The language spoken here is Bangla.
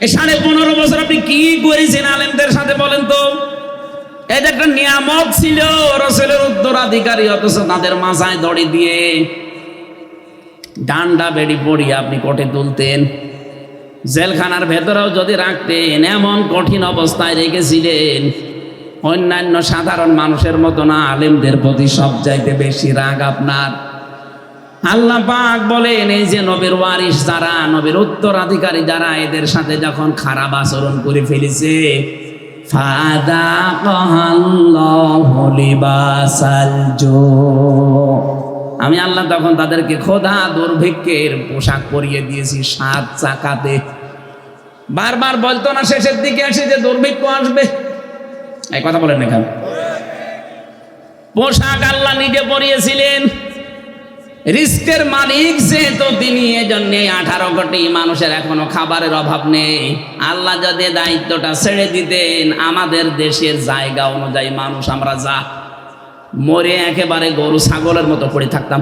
সাড়ে পনেরো বছর আপনি কি করেছেন আলেমদের সাথে বলেন তো? এটা একটা নিয়ামত ছিল, রসেলের উত্তরাধিকারী, অথচ তাদের মাথায় দড়ি দিয়ে ডান্ডা বেড়ি পড়িয়ে আপনি কোটে তুলতেন। জেলখানার ভেতরেও যদি রাখতেন, এমন কঠিন অবস্থায় রেখেছিলেন, অন্যান্য সাধারণ মানুষের মতো না, আলেমদের প্রতি সব চাইতে বেশি রাগ আপনার। আল্লাহ পাক বলেন এই যে নবীর ওয়ারিস যারা নবীর উত্তরাধিকারী যারা এদের সাথে যখন খারাপ আচরণ করে ফেলেছে আমি আল্লাহ তখন তাদেরকে খোদা দুর্ভিক্ষের পোশাক পরিয়ে দিয়েছি সাত চাকাতে বারবার বলতো না শেষের দিকে এসে যে দুর্ভিক্ষ আসবে। এই কথা বলেন এখানে পোশাক আল্লাহ নিজে পরিয়েছিলেন। রিস্কের মালিক যেহেতু তিনি, এজন্যে আঠারো কোটি মানুষের এখনও খাবারের অভাব নেই। আল্লাহ যদি দায়িত্বটা ছেড়ে দিতেন, আমাদের দেশের জায়গা অনুযায়ী মানুষ আমরা যা মরে একেবারে গরু, ছাগলের মতো পড়ে থাকতাম।